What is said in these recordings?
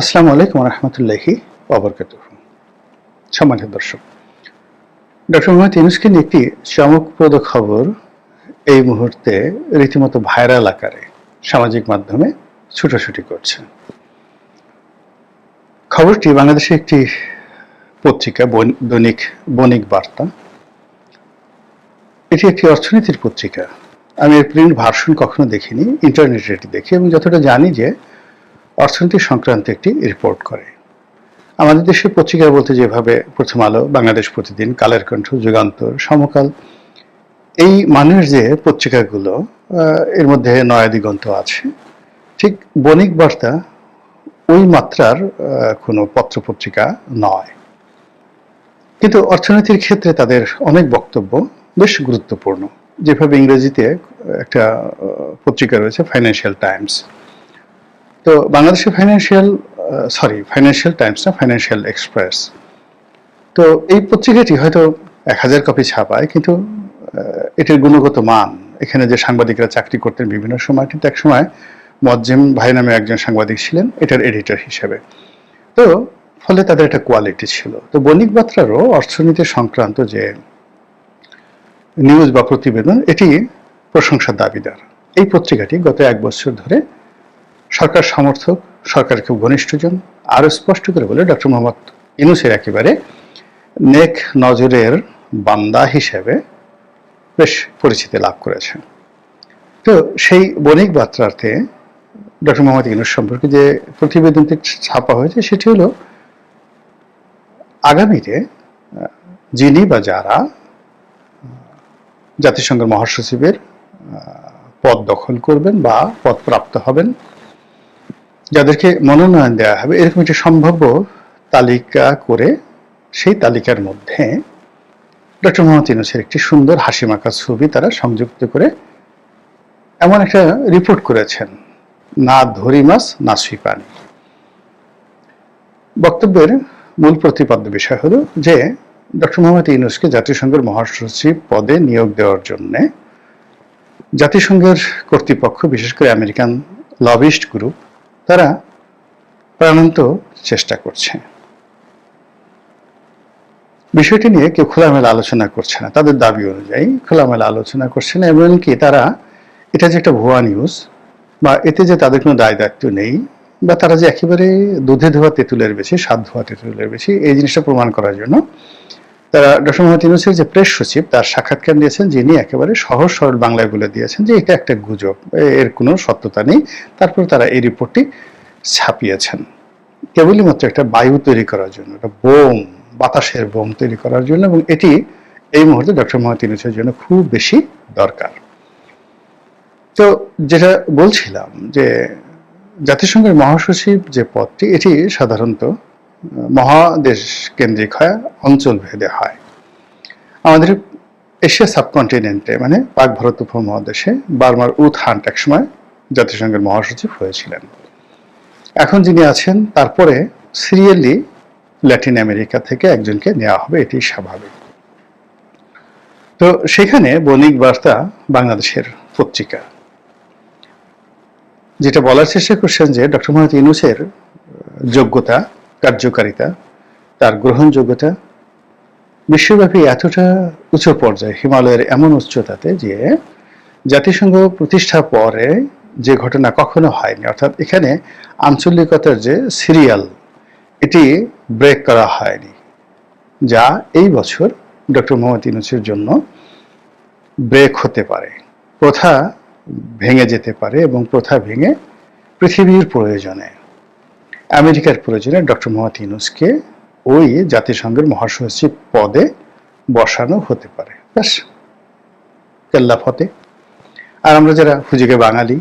আসসালামু আলাইকুম রহমতুল্লাহি অবরকাত সম্মানিত দর্শক, ডক্টর মোহাম্মদ ইউনুসকে নিয়ে একটি চমকপ্রদ খবর এই মুহূর্তে রীতিমতো ভাইরাল আকারে সামাজিক মাধ্যমে ছুটোছুটি করছে। খবরটি বাংলাদেশের একটি পত্রিকা দৈনিক, বণিক বার্তা। এটি একটি অর্থনীতির পত্রিকা। আমি এর প্রিন্ট ভার্সন কখনো দেখিনি, ইন্টারনেটে এটি দেখি এবং যতটা জানি যে অর্থনীতি সংক্রান্ত একটি রিপোর্ট করে। আমাদের দেশের পত্রিকা বলতে যেভাবে প্রথম আলো, বাংলাদেশ প্রতিদিন, কালের কণ্ঠ, যুগান্তর, সমকাল, এই মানের যে পত্রিকাগুলো এর মধ্যে নয়া দিগন্ত আছে, ঠিক বণিক বার্তা ওই মাত্রার কোনো পত্রপত্রিকা নয়। কিন্তু অর্থনীতির ক্ষেত্রে তাদের অনেক বক্তব্য বেশ গুরুত্বপূর্ণ। যেভাবে ইংরেজিতে একটা পত্রিকা রয়েছে ফাইন্যান্সিয়াল টাইমস তো বাংলাদেশের ফাইন্যান্সিয়াল সরি ফাইন্যান্সিয়াল টাইমস না ফাইন্যান্সিয়াল এক্সপ্রেস তো এই পত্রিকাটি হয়তো এক হাজার কপি ছাপায়, কিন্তু এটির গুণগত মান। এখানে যে সাংবাদিকরা চাকরি করতেন বিভিন্ন সময়, কিন্তু এক সময় মজ্জেম ভাই নামে একজন সাংবাদিক ছিলেন, এটার এডিটর হিসেবে। তো ফলে তাদের একটা কোয়ালিটি ছিল। তো বণিক বাত্রারও অর্থনীতি সংক্রান্ত যে নিউজ বা প্রতিবেদন, এটি প্রশংসার দাবিদার। এই পত্রিকাটি গত এক বছর ধরে সরকার সমর্থক, সরকারের খুব ঘনিষ্ঠজন। আরও স্পষ্ট করে বলে ডক্টর মোহাম্মদ ইনুসের একেবারে নেক নজরের বান্দা হিসেবে বেশ পরিচিতি লাভ করেছে তো সেই বণিক বার্তার্থে ডক্টর মোহাম্মদ ইনুস সম্পর্কে যে প্রতিবেদনটি ছাপা হয়েছে, সেটি হলো, আগামীতে যিনি বা যারা জাতিসংঘের মহাসচিবের পদ দখল করবেন বা পদ প্রাপ্ত হবেন যাদেরকে মনোনয়ন দেওয়া হবে, এরকম একটি সম্ভাব্য তালিকা করে সেই তালিকার মধ্যে ডক্টর মোহাম্মদ ইউনুসের একটি সুন্দর হাসি মাখা ছবি তারা সংযুক্ত করে এমন একটা রিপোর্ট করেছেন, না ধরি মাছ, না সুই পানি। বক্তব্যের মূল প্রতিপাদ্য বিষয় হলো যে, ডক্টর মোহাম্মদ ইউনুসকে জাতিসংঘের মহাসচিব পদে নিয়োগ দেওয়ার জন্য জাতিসংঘের কর্তৃপক্ষ, বিশেষ করে আমেরিকান লবিস্ট গ্রুপ তারা প্রাণান্ত চেষ্টা করছে। বিষয়টি নিয়ে কেউ খোলামেলা আলোচনা করছে না। তাদের দাবি অনুযায়ী খোলামেলা আলোচনা করছে না, এমনকি তারা এটা যে একটা ভুয়া নিউজ বা এতে যে তাদের কোনো দায় দায়িত্ব নেই বা তারা যে একেবারে দুধে ধোয়া তেঁতুলের বেশি স্বাদ ধোয়া তেঁতুলের বেশি, এই জিনিসটা প্রমাণ করার জন্য তারা ডক্টর মোহাম্মদ ইউনুসের যে প্রেস সচিব তার সাক্ষাৎকার দিয়েছেন যিনি একেবারে সহজ সরল বাংলায় বলে দিয়েছেন যে এটা একটা গুজব এর কোনো সত্যতা নেই। তারপর তারা এই রিপোর্টটি ছাপিয়েছেন। কেবলই মাত্র একটা বায়ু তৈরি করার জন্য, একটা বোম, বাতাসের বোম তৈরি করার জন্য এবং এটি এই মুহূর্তে ডক্টর মোহাম্মদ ইউনুসের জন্য খুব বেশি দরকার। তো যেটা বলছিলাম যে জাতিসংঘের মহাসচিব যে পদটি, এটি সাধারণত মহাদেশ কেন্দ্রিক হয় অঞ্চল ভেদে হয়। আমাদের এশিয়া সাবকন্টিনেন্টে মানে পাক ভারত উপমহাদেশে বার্মার উথ হান্ট একসময় জাতিসংঘের মহাসচিব হয়েছিলেন। এখন যিনি আছেন তারপরে সিরিয়ালি ল্যাটিন আমেরিকা থেকে একজনকে নেওয়া হবে এটি স্বাভাবিক। তো সেখানে বণিক বার্তা বাংলাদেশের পত্রিকা। যেটা বলার চেষ্টা করছেন যে ডক্টর মোহাম্মদ ইউনুসের আহ, যোগ্যতা কার্যকারিতা, তার গ্রহণযোগ্যতা, বিশ্বব্যাপী এতটা উঁচু পর্যায়ে হিমালয়ের এমন উচ্চতাতে যে জাতিসংঘ প্রতিষ্ঠা পরে যে ঘটনা কখনো হয়নি, অর্থাৎ এখানে আঞ্চলিকতার যে সিরিয়াল এটি ব্রেক করা হয়নি, যা এই বছর ডক্টর মোহাম্মদ ইউনুসের জন্য ব্রেক হতে পারে। প্রথা ভেঙে যেতে পারে এবং প্রথা ভেঙে পৃথিবীর প্রয়োজনে আমেরিকার প্রয়োজনে ডক্টর মোহাম্মদ ইউনুসকে ওই জাতিসংঘের মহাসচিব পদে বসানো হতে পারে। ব্যাস, কেল্লা ফতে। আর আমরা যারা হুজুগে বাঙালি,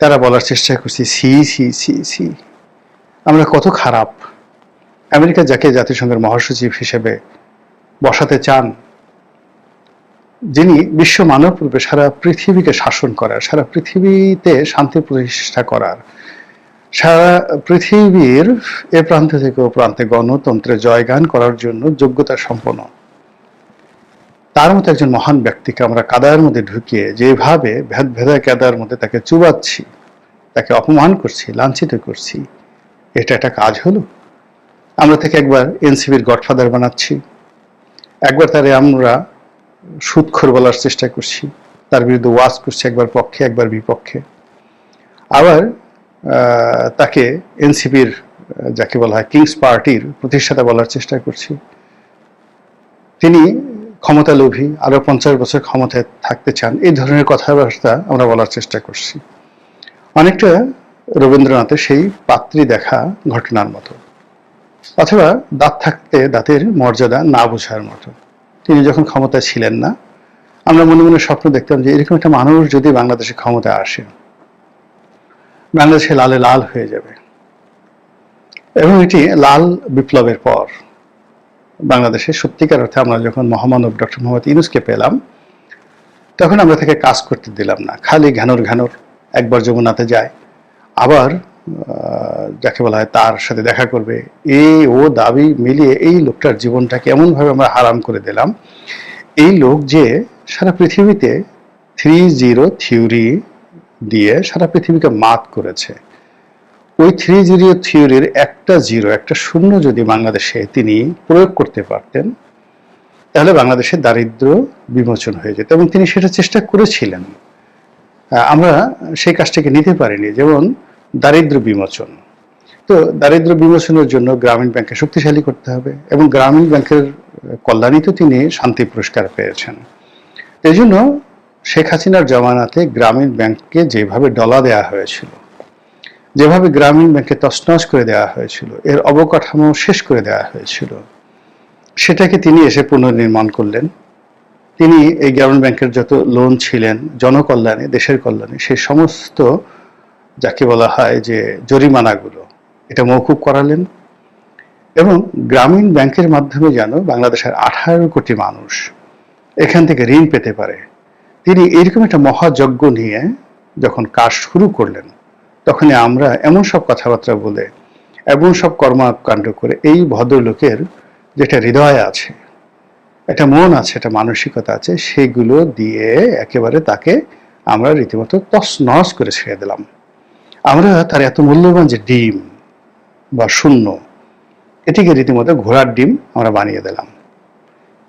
তারা বলার চেষ্টা করছি সি সি সি সি আমরা কত খারাপ। আমেরিকা যাকে জাতিসংঘের মহাসচিব হিসেবে বসাতে চান, যিনি বিশ্ব মানব রূপে সারা পৃথিবীকে শাসন করার, সারা পৃথিবীতে শান্তি প্রতিষ্ঠা করার সারা পৃথিবীর এ প্রান্ত থেকে ও প্রান্তে গণতন্ত্রে জয়গান করার জন্য যোগ্যতা সম্পন্ন। তার মতো একজন মহান ব্যক্তিকে আমরা কাদার মধ্যে ঢুকিয়ে যেভাবে ভেদ ভেদা কাদার মধ্যে তাকে চুবাচ্ছি, তাকে অপমান করছি, লাঞ্ছিত করছি, এটা একটা কাজ হলো? আমরা থেকে একবার এনসিবির গডফাদার বানাচ্ছি, একবার তারে আমরা সুৎখর বলার চেষ্টা করছি, তার বিরুদ্ধে ওয়াজ করছি একবার পক্ষে, একবার বিপক্ষে। আবার তাকে এনসিপির যাকে বলা হয় কিংস পার্টির প্রতিষ্ঠাতা বলার চেষ্টা করছি। তিনি ক্ষমতা লোভী আরও পঞ্চাশ বছর ক্ষমতায় থাকতে চান, এই ধরনের কথাবার্তা আমরা বলার চেষ্টা করছি। অনেকটা রবীন্দ্রনাথের সেই পাত্রী দেখা ঘটনার মতো, অথবা দাঁত থাকতে দাঁতের মর্যাদা না বোঝার মতো। তিনি যখন ক্ষমতায় ছিলেন না, আমরা মনে মনে স্বপ্ন দেখতাম যে এরকম একটা মানুষ যদি বাংলাদেশে ক্ষমতায় আসে বাংলাদেশে লালে লাল হয়ে যাবে। এবং এটি লাল বিপ্লবের পর বাংলাদেশে সত্যিকার অর্থে আমরা যখন মহামানব ডক্টর মোহাম্মদ ইউনুসকে পেলাম, তখন আমরা তাকে কাজ করতে দিলাম না। খালি ঘ্যানোর ঘ্যানোর একবার যমুনাতে যায়, আবার যাকে বলা হয় তার সাথে দেখা করবে। এই ও দাবি মিলিয়ে এই লোকটার জীবনটাকে এমনভাবে আমরা হারাম করে দিলাম। এই লোক যে সারা পৃথিবীতে থ্রি জিরো থিওরি দিয়ে সারা পৃথিবীকে মাত করেছে। ওই থ্রি জিরো থিওরির একটা জিরো একটা শূন্য যদি বাংলাদেশে তিনি প্রয়োগ করতে পারতেন, তাহলে বাংলাদেশে দারিদ্র বিমোচন হয়ে যেত এবং তিনি সেটা চেষ্টা করেছিলেন। আমরা সেই কাজটাকে নিতে পারিনি, যেমন দারিদ্র বিমোচন। তো দারিদ্র বিমোচনের জন্য গ্রামীণ ব্যাংককে শক্তিশালী করতে হবে এবং গ্রামীণ ব্যাংকের কল্যাণী তো তিনি শান্তি পুরস্কার পেয়েছেন। এই জন্য শেখ হাসিনার জমানাতে গ্রামীণ ব্যাংককে যেভাবে ডলা দেওয়া হয়েছিল, যেভাবে গ্রামীণ ব্যাংকে তছনছ করে দেওয়া হয়েছিল, এর অবকাঠামো শেষ করে দেওয়া হয়েছিল, সেটাকে তিনি এসে পুনর্নির্মাণ করলেন। তিনি এই গ্রামীণ ব্যাংকের যত লোন ছিলেন, জনকল্যাণে, দেশের কল্যাণে সেই সমস্ত যাকে বলা হয় যে জরিমানাগুলো, এটা মৌকুব করালেন এবং গ্রামীণ ব্যাংকের মাধ্যমে যেন বাংলাদেশের আঠারো কোটি মানুষ এখান থেকে ঋণ পেতে পারে তিনি এরকম একটা মহাযজ্ঞ নিয়ে যখন কাজ শুরু করলেন, তখনই আমরা এমন সব কথাবার্তা বলে এমন সব কর্মকাণ্ড করে এই ভদ্রলোকের যেটা হৃদয় আছে, একটা মন আছে, একটা মানসিকতা আছে, সেগুলো দিয়ে একেবারে তাকে আমরা রীতিমতো তস নস করে ছেড়ে দিলাম। আমরা তার এত মূল্যবান যে ডিম বা শূন্য, এটিকে রীতিমতো ঘোড়ার ডিম আমরা বানিয়ে দিলাম।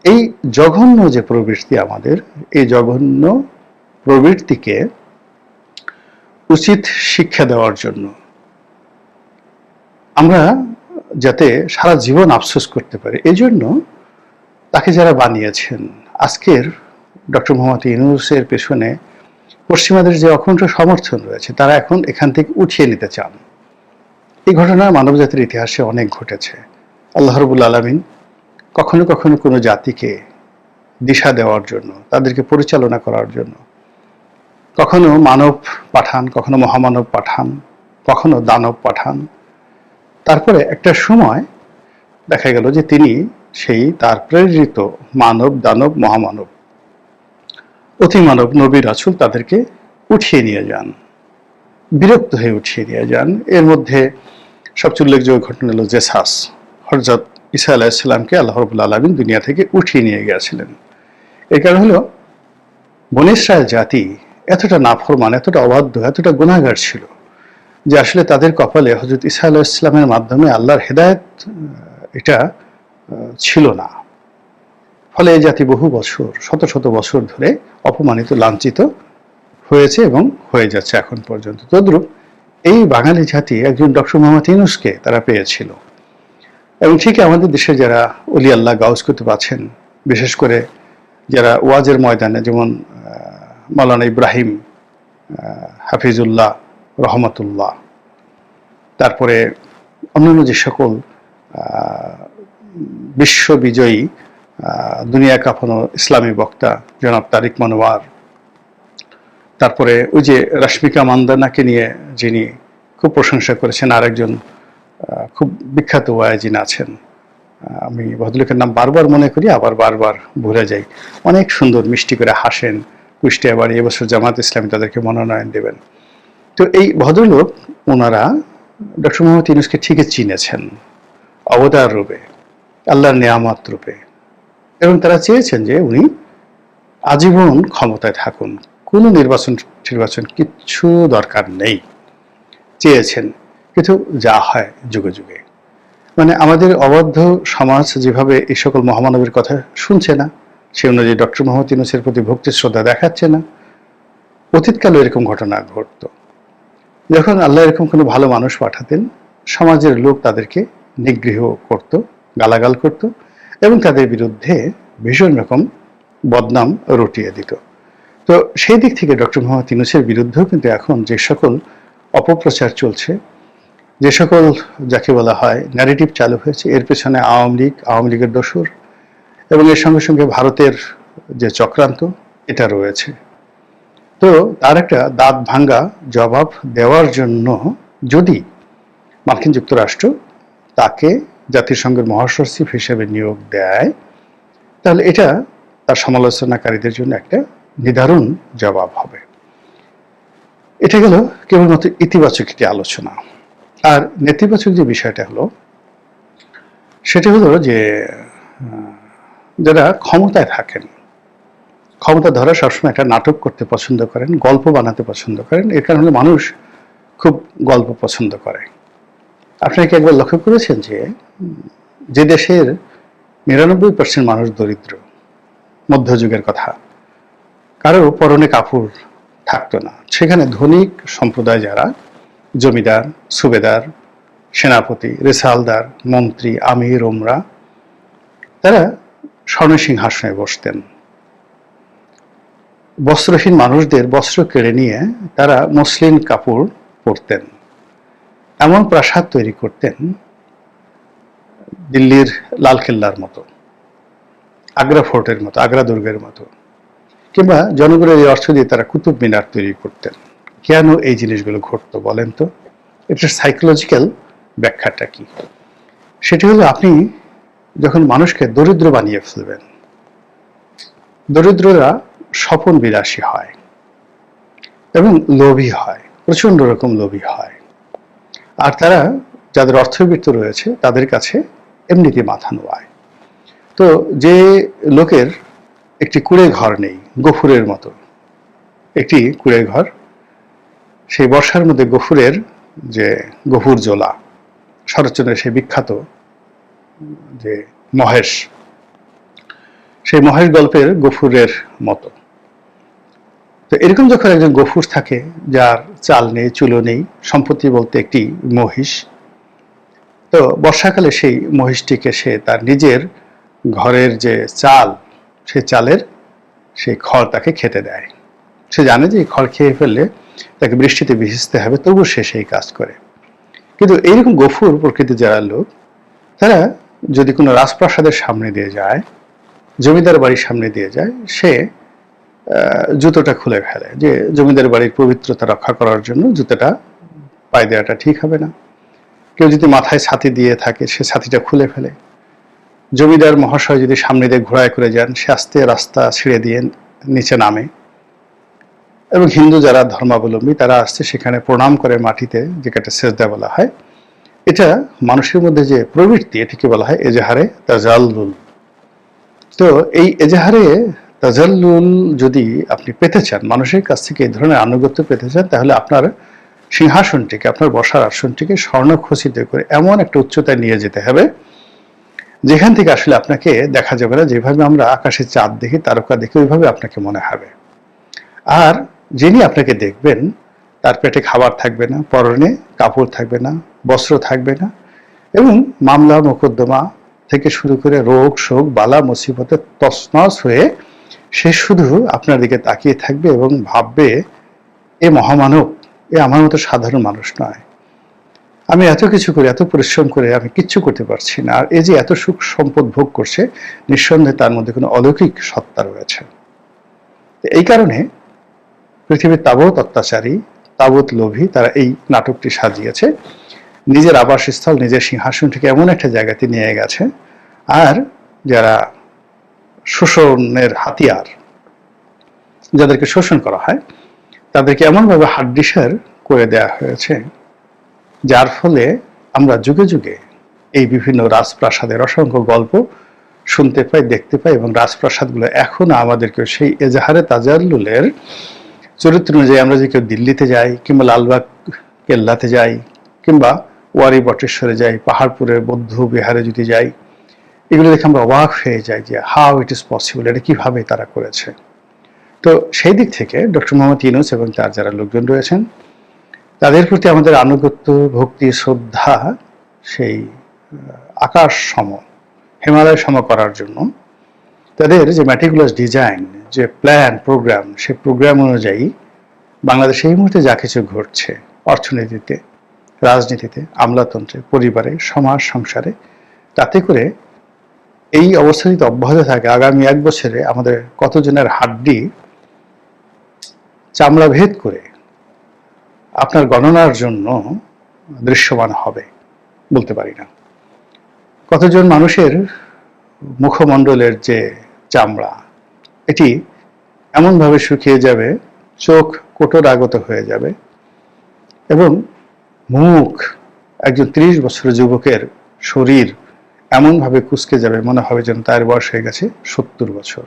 এই জঘন্য যে প্রবৃত্তি আমাদের, এই জঘন্য প্রবৃত্তিকে উচিত শিক্ষা দেওয়ার জন্য আমরা যাতে সারা জীবন আফসোস করতে পারি। এই জন্য তাকে যারা বানিয়েছেন, আজকের ডক্টর মোহাম্মদ ইউনুসের পেছনে পশ্চিমাদের যে অখণ্ড সমর্থন রয়েছে, তারা এখন এখান থেকে উঠিয়ে নিতে চান। এই ঘটনা মানবজাতির ইতিহাসে অনেক ঘটেছে। আল্লাহরবুল আলমিন কখনো কখনো কোনো জাতিকে দিশা দেওয়ার জন্য, তাদেরকে পরিচালনা করার জন্য। কখনো মানব পাঠান, কখনো মহামানব পাঠান, কখনো দানব পাঠান। তারপরে একটা সময় দেখা গেল যে তিনি সেই তার প্রেরিত মানব, দানব, মহামানব, অতিমানব, নবী রাসুল তাদেরকে উঠিয়ে নিয়ে যান। বিরক্ত হয়ে উঠিয়ে নিয়ে যান। এর মধ্যে সবচেয়ে উল্লেখযোগ্য ঘটনা হলো জেসাস হরজত ইসা আলাহিসাল্লামকে আল্লাহ রবুল্লা আলমিন দুনিয়া থেকে উঠিয়ে নিয়ে গিয়েছিলেন। এই কারণ হলো, বন ইসরায়েল জাতি এতটা নাফরমান, এতটা অবাধ্য, এতটা গুণাগার ছিল যে আসলে তাদের কপালে হজরত ইসা আলাহ ইসলামের মাধ্যমে আল্লাহর হেদায়ত এটা ছিল না। ফলে এই জাতি বহু বছর, শত শত বছর ধরে অপমানিত, লাঞ্ছিত হয়েছে এবং হয়ে যাচ্ছে এখন পর্যন্ত। তদ্রূপ এই বাঙালি জাতি একজন ডক্টর মোহাম্মদ ইউনুসকে তারা পেয়েছিল। এবং ঠিক আমাদের দেশে যারা অলি আল্লাহ গাউজ করতে পারছেন বিশেষ করে যারা ওয়াজের ময়দানে যেমন আহ, মাওলানা ইব্রাহিম হাফিজুল্লাহ রহমতুল্লাহ তারপরে অন্যান্য যে সকল বিশ্ববিজয়ী দুনিয়া কাঁপানো ইসলামী বক্তা জনাব তারিক মনোয়ার তারপরে ওই যে রাশ্মিকা মান্দানাকে নিয়ে যিনি খুব প্রশংসা করেছেন আরেকজন খুব বিখ্যাত ওয়াজিন আছেন। আমি ভদ্রলোকের নাম বারবার মনে করি, আবার বারবার ভুলে যাই। অনেক সুন্দর মিষ্টি করে হাসেন, কুষ্টিয়া বাড়ি, এবছর জামাত ইসলামী তাদেরকে মনোনয়ন দেবেন। তো এই ভদ্রলোক, ওনারা ডক্টর মোহাম্মদ ইউনুসকে ঠিকই চিনেছেন, অবতার রূপে, আল্লাহর নেয়ামত রূপে। এবং তারা চেয়েছেন যে উনি আজীবন ক্ষমতায় থাকুন। কোনো নির্বাচন নির্বাচন কিচ্ছু দরকার নেই। চেয়েছেন। কিন্তু যা হয় যুগে যুগে। মানে আমাদের অবাধ্য সমাজ যেভাবে এই সকল মহামানবের কথা শুনছে না, সে অনুযায়ী ডক্টর মোহাম্মদ ইউনুসের প্রতি ভক্তি শ্রদ্ধা দেখাচ্ছে না, অতীতকালে এরকম ঘটনা ঘটতো। যখন আল্লাহ এরকম কোনো ভালো মানুষ পাঠাতেন, সমাজের লোক তাদেরকে নিগৃহ করত, গালাগাল করত এবং তাদের বিরুদ্ধে ভীষণ রকম বদনাম রটিয়ে দিত। তো সেই দিক থেকে ডক্টর মোহাম্মদ ইউনুসের বিরুদ্ধেও কিন্তু এখন যে সকল অপপ্রচার চলছে যে সকল যাকে বলা হয় ন্যারেটিভ চালু হয়েছে, এর পেছনে আওয়ামী লীগ, আওয়ামী লীগের দোসর এবং এর সঙ্গে সঙ্গে ভারতের যে চক্রান্ত, এটা রয়েছে। তো তার একটা দাঁত ভাঙ্গা জবাব দেওয়ার জন্য যদি মার্কিন যুক্তরাষ্ট্র তাকে জাতিসংঘের মহাসচিব হিসেবে নিয়োগ দেয়, তাহলে এটা তার সমালোচনাকারীদের জন্য একটা নির্ধারণ জবাব হবে। এটা গেল কেবলমাত্র ইতিবাচক একটি আলোচনা। আর নেতিবাচক যে বিষয়টা হলো, সেটা হলো যে যারা ক্ষমতায় থাকেন, ক্ষমতা ধরা সবসময় একটা নাটক করতে পছন্দ করেন, গল্প বানাতে পছন্দ করেন, এর কারণে মানুষ খুব গল্প পছন্দ করে। আপনারা কি একবার লক্ষ্য করেছেন যে যে দেশের নিরানব্বই পার্সেন্ট মানুষ দরিদ্র, মধ্যযুগের কথা, কারও পরনে কাপড় থাকতো না, সেখানে ধনিক সম্প্রদায় যারা জমিদার, সুবেদার, সেনাপতি, রেসালদার, মন্ত্রী, আমির ওমরা তারা স্বর্ণ সিংহাসনে বসতেন। বস্ত্রহীন মানুষদের বস্ত্র কেড়ে নিয়ে তারা মসলিন কাপড় পরতেন। এমন প্রাসাদ তৈরি করতেন দিল্লির লালকেল্লার মতো, আগ্রা ফোর্টের মতো, আগ্রা দুর্গের মতো, কিংবা জনগণের এই অর্থ দিয়ে তারা কুতুব মিনার তৈরি করতেন। কেন এই জিনিসগুলো ঘটতো বলেন তো? এটা সাইকোলজিক্যাল ব্যাখ্যাটা কি? সেটি হলো আপনি যখন মানুষকে দরিদ্র বানিয়ে ফেলবেন, দরিদ্ররা স্বপন বিলাসী হয় এবং লোভী হয় প্রচণ্ড রকম লোভী হয়। আর তারা যাদের অর্থবৃত্ত রয়েছে তাদের কাছে এমনিতে মাথা নোয়ায়। তো যে লোকের একটি কুড়ে ঘর নেই, গফুরের মতো, একটি কুড়ে ঘর সেই বর্ষার মধ্যে গফুরের যে গফুর জোলা শরৎচন্দ্রের সেই বিখ্যাত যে মহেশ, সেই মহেশ গল্পের গফুরের মতো। তো এরকম যখন একজন গফুর থাকে, যার চাল নেই, চুলো নেই, সম্পত্তি বলতে একটি মহিষ, তো বর্ষাকালে সেই মহিষটিকে সে তার নিজের ঘরের যে চাল, সে চালের সেই খড় তাকে খেতে দেয়। সে জানে যে খড় খেয়ে ফেললে তাকে বৃষ্টিতে ভিজতে হবে তবু সে সেই কাজ করে। কিন্তু এইরকম গফুর প্রকৃতি যারা লোক, তারা যদি কোনো রাজপ্রাসাদের সামনে দিয়ে যায়, জমিদার বাড়ির সামনে দিয়ে যায়, সে জুতোটা খুলে ফেলে যে জমিদার বাড়ির পবিত্রতা রক্ষা করার জন্য জুতোটা পায়ে দেওয়াটা ঠিক হবে না। কেউ যদি মাথায় ছাতি দিয়ে থাকে, সে ছাতিটা খুলে ফেলে। জমিদার মহাশয় যদি সামনে দিয়ে ঘোড়ায় করে যান, সে আস্তে রাস্তা ছিঁড়ে দিয়ে নিচে নামে। এবং হিন্দু যারা ধর্মাবলম্বী, তারা আসছে সেখানে প্রণাম করে মাটিতে, যেটাকে সেজদা বলা হয়। এটা মানুষের মধ্যে যে প্রবৃত্তি, এটিকে বলা হয় এজাহারে তাজাল্লুল। তো এই এজাহারে তাজাল্লুল যদি আপনি পেতে চান, মানুষের কাছ থেকে এই ধরনের আনুগত্য পেতে চান, তাহলে আপনার সিংহাসনটিকে, আপনার বসার আসনটিকে স্বর্ণখচিত করে এমন একটা উচ্চতায় নিয়ে যেতে হবে, যেখান থেকে আসলে আপনাকে দেখা যাবে না। যেভাবে আমরা আকাশে চাঁদ দেখি, তারকা দেখি ওইভাবে আপনাকে মনে হবে। আর যিনি আপনাকে দেখবেন, তার পেটে খাবার থাকবে না, পরনে কাপড় থাকবে না, বস্ত্র থাকবে না এবং মামলা মোকদ্দমা থেকে শুরু করে রোগ, শোক, বালা, মুসিবতে তসনস হয়ে সে শুধু আপনার দিকে তাকিয়ে থাকবে এবং ভাববে, এ মহামানব, এ আমার মতো সাধারণ মানুষ নয়। আমি এত কিছু করে, এত পরিশ্রম করে, আমি কিচ্ছু করতে পারছি না। আর এই যে এত সুখ সম্পদ ভোগ করছে, নিঃসন্দেহে তার মধ্যে কোনো অলৌকিক সত্তা রয়েছে। এই কারণে পৃথিবীর তাবৎ অত্যাচারী, তাবৎ লোভী তারা এই নাটকটি সাজিয়েছে। নিজের আবাসস্থল, নিজের সিংহাসনটিকে এমন একটা জায়গাতে নিয়ে গেছে। আর যারা শোষণের হাতিয়ার, যাদেরকে শোষণ করা হয়, তাদেরকে এমনভাবে হাড্ডিসার করে দেয়া হয়েছে, যার ফলে আমরা যুগে যুগে এই বিভিন্ন রাজপ্রাসাদের অসংখ্য গল্প শুনতে পাই, দেখতে পাই এবং রাজপ্রাসাদগুলো এখনও আমাদেরকে সেই এজাহারে তাজাল্লুলের চরিত্র অনুযায়ী আমরা যে কেউ দিল্লিতে যাই কিংবা লালবাগ, কেল্লাতে যাই কিংবা ওয়ারি বটেশ্বরে যাই পাহাড়পুরের বৌদ্ধ বিহারে যদি যাই, এগুলো দেখে আমরা অবাক হয়ে যাই যে হাউ ইট ইজ পসিবল এটা কীভাবে তারা করেছে। তো সেই দিক থেকে ডক্টর মোহাম্মদ ইউনুস এবং তার যারা লোকজন রয়েছেন, তাদের প্রতি আমাদের আনুগত্য, ভক্তি, শ্রদ্ধা সেই আকাশ সম, হিমালয় সম করার জন্য তাদের যে ম্যাটিকুলাস ডিজাইন যে প্ল্যান প্রোগ্রাম সে প্রোগ্রাম অনুযায়ী বাংলাদেশে এই মুহূর্তে যা কিছু ঘটছে অর্থনীতিতে, রাজনীতিতে, আমলাতন্ত্রে, পরিবারে, সমাজ, সংসারে, তাতে করে এই অবস্থা যদি অব্যাহত থাকে, আগামী এক বছরে আমাদের কতজনের হাড্ডি চামড়া ভেদ করে আপনার গণনার জন্য দৃশ্যমান হবে বলতে পারি না। কতজন মানুষের মুখমণ্ডলের যে চামড়া এটি এমনভাবে শুকিয়ে যাবে, চোখ কোটর আগত হয়ে যাবে এবং মুখ একজন ত্রিশ বছরের যুবকের শরীর এমনভাবে কুচকে যাবে, মনে হবে যেন তার বয়স হয়ে গেছে সত্তর বছর।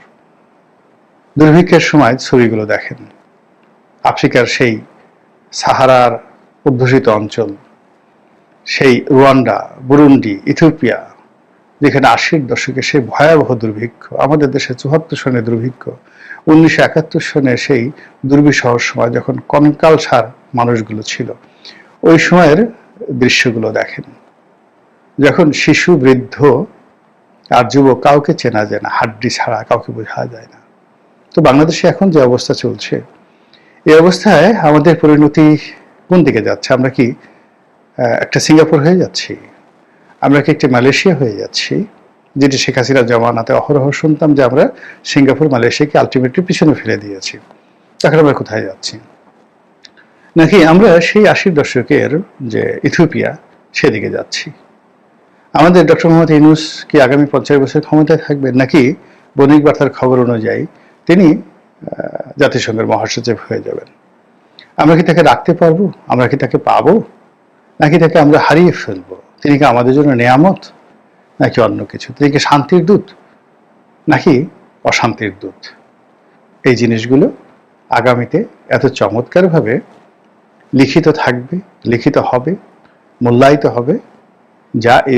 দুর্ভিক্ষের সময় ছবিগুলো দেখেন। আফ্রিকার সেই সাহারার অধ্যুষিত অঞ্চল, সেই রুয়ান্ডা, বুরুন্ডি, ইথিওপিয়া যেখানে আশির দশকে সেই ভয়াবহ দুর্ভিক্ষ, আমাদের দেশে চুয়াত্তর সনে দুর্ভিক্ষ, উনিশশো একাত্তর সনে সেই দুর্বিষহ সময় যখন কঙ্কাল সার মানুষগুলো ছিল, ওই সময়ের দৃশ্যগুলো দেখেন। যখন শিশু, বৃদ্ধ আর যুবক কাউকে চেনা যায় না, হাড্ডি ছাড়া কাউকে বোঝা যায় না। তো বাংলাদেশে এখন যে অবস্থা চলছে এই অবস্থায় আমাদের পরিণতি কোন দিকে যাচ্ছে? আমরা কি একটা সিঙ্গাপুর হয়ে যাচ্ছি? আমরা কি একটি মালয়েশিয়া হয়ে যাচ্ছি, যেটি শেখ হাসিনার জমানাতে অহরহ শুনতাম যে আমরা সিঙ্গাপুর, মালয়েশিয়াকে আলটিমেটলি পিছনে ফেলে দিয়েছি। তখন আমরা কোথায় যাচ্ছি? নাকি আমরা সেই আশির দশকের যে ইথিওপিয়া, সেদিকে যাচ্ছি? আমাদের ডক্টর মোহাম্মদ ইউনুস কি আগামী পঞ্চাশ বছর ক্ষমতায় থাকবেন? নাকি বণিক বার্তার খবর অনুযায়ী তিনি জাতিসংঘের মহাসচিব হয়ে যাবেন? আমরা কি তাকে রাখতে পারব? আমরা কি তাকে পাবো? নাকি তাকে আমরা হারিয়ে ফেলব? তিনি কি আমাদের জন্য নেয়ামত? নাকি অন্য কিছু? তিনি কি শান্তির দূত? নাকি অশান্তির দূত? এই জিনিসগুলো আগামীতে এত চমৎকারভাবে লিখিত থাকবে, লিখিত হবে, মূল্যায়িত হবে, যা এই